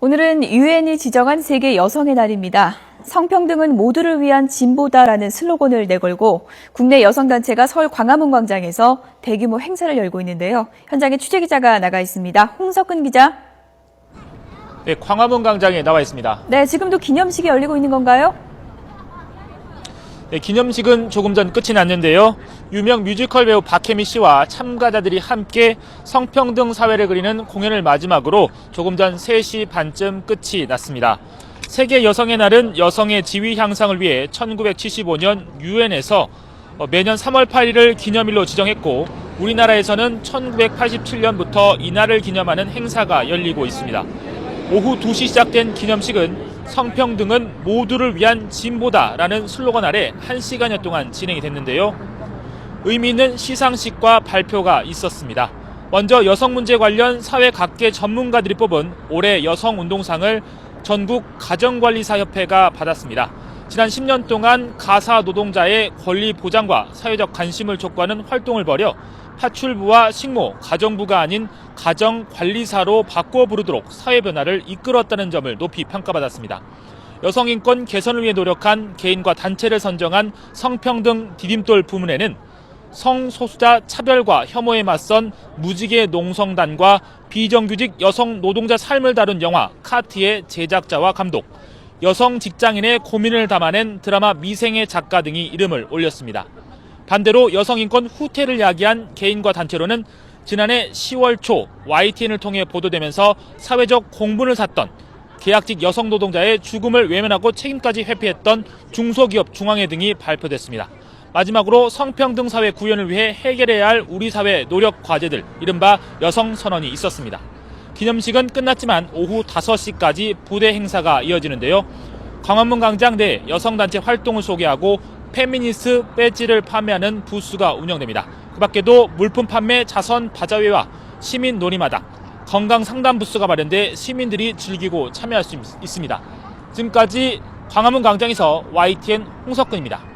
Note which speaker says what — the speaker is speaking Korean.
Speaker 1: 오늘은 유엔이 지정한 세계 여성의 날입니다. 성평등은 모두를 위한 진보다라는 슬로건을 내걸고 국내 여성단체가 서울 광화문 광장에서 대규모 행사를 열고 있는데요. 현장에 취재 기자가 나가 있습니다. 홍석근 기자.
Speaker 2: 네, 광화문 광장에 나와 있습니다.
Speaker 1: 네, 지금도 기념식이 열리고 있는 건가요?
Speaker 2: 네, 기념식은 조금 전 끝이 났는데요. 유명 뮤지컬 배우 박혜미 씨와 참가자들이 함께 성평등 사회를 그리는 공연을 마지막으로 조금 전 3시 반쯤 끝이 났습니다. 세계 여성의 날은 여성의 지위 향상을 위해 1975년 유엔에서 어, 매년 3월 8일을 기념일로 지정했고 우리나라에서는 1987년부터 이날을 기념하는 행사가 열리고 있습니다. 오후 2시 시작된 기념식은 성평등은 모두를 위한 진보다라는 슬로건 아래 1시간여 동안 진행이 됐는데요. 의미 있는 시상식과 발표가 있었습니다. 먼저 여성 문제 관련 사회 각계 전문가들이 뽑은 올해 여성 운동상을 전국 가정관리사협회가 받았습니다. 지난 10년 동안 가사 노동자의 권리 보장과 사회적 관심을 촉구하는 활동을 벌여 파출부와 식모, 가정부가 아닌 가정관리사로 바꿔 부르도록 사회 변화를 이끌었다는 점을 높이 평가받았습니다. 여성 인권 개선을 위해 노력한 개인과 단체를 선정한 성평등 디딤돌 부문에는 성소수자 차별과 혐오에 맞선 무지개 농성단과 비정규직 여성 노동자 삶을 다룬 영화 카트의 제작자와 감독, 여성 직장인의 고민을 담아낸 드라마 미생의 작가 등이 이름을 올렸습니다. 반대로 여성 인권 후퇴를 야기한 개인과 단체로는 지난해 10월 초 YTN을 통해 보도되면서 사회적 공분을 샀던 계약직 여성 노동자의 죽음을 외면하고 책임까지 회피했던 중소기업 중앙회 등이 발표됐습니다. 마지막으로 성평등 사회 구현을 위해 해결해야 할 우리 사회 노력 과제들, 이른바 여성 선언이 있었습니다. 기념식은 끝났지만 오후 5시까지 부대 행사가 이어지는데요. 광화문 광장 내 여성단체 활동을 소개하고 페미니스트 배지를 판매하는 부스가 운영됩니다. 그 밖에도 물품 판매 자선 바자회와 시민 놀이마당, 건강 상담 부스가 마련돼 시민들이 즐기고 참여할 수 있- 있습니다. 지금까지 광화문 광장에서 YTN 홍석근입니다.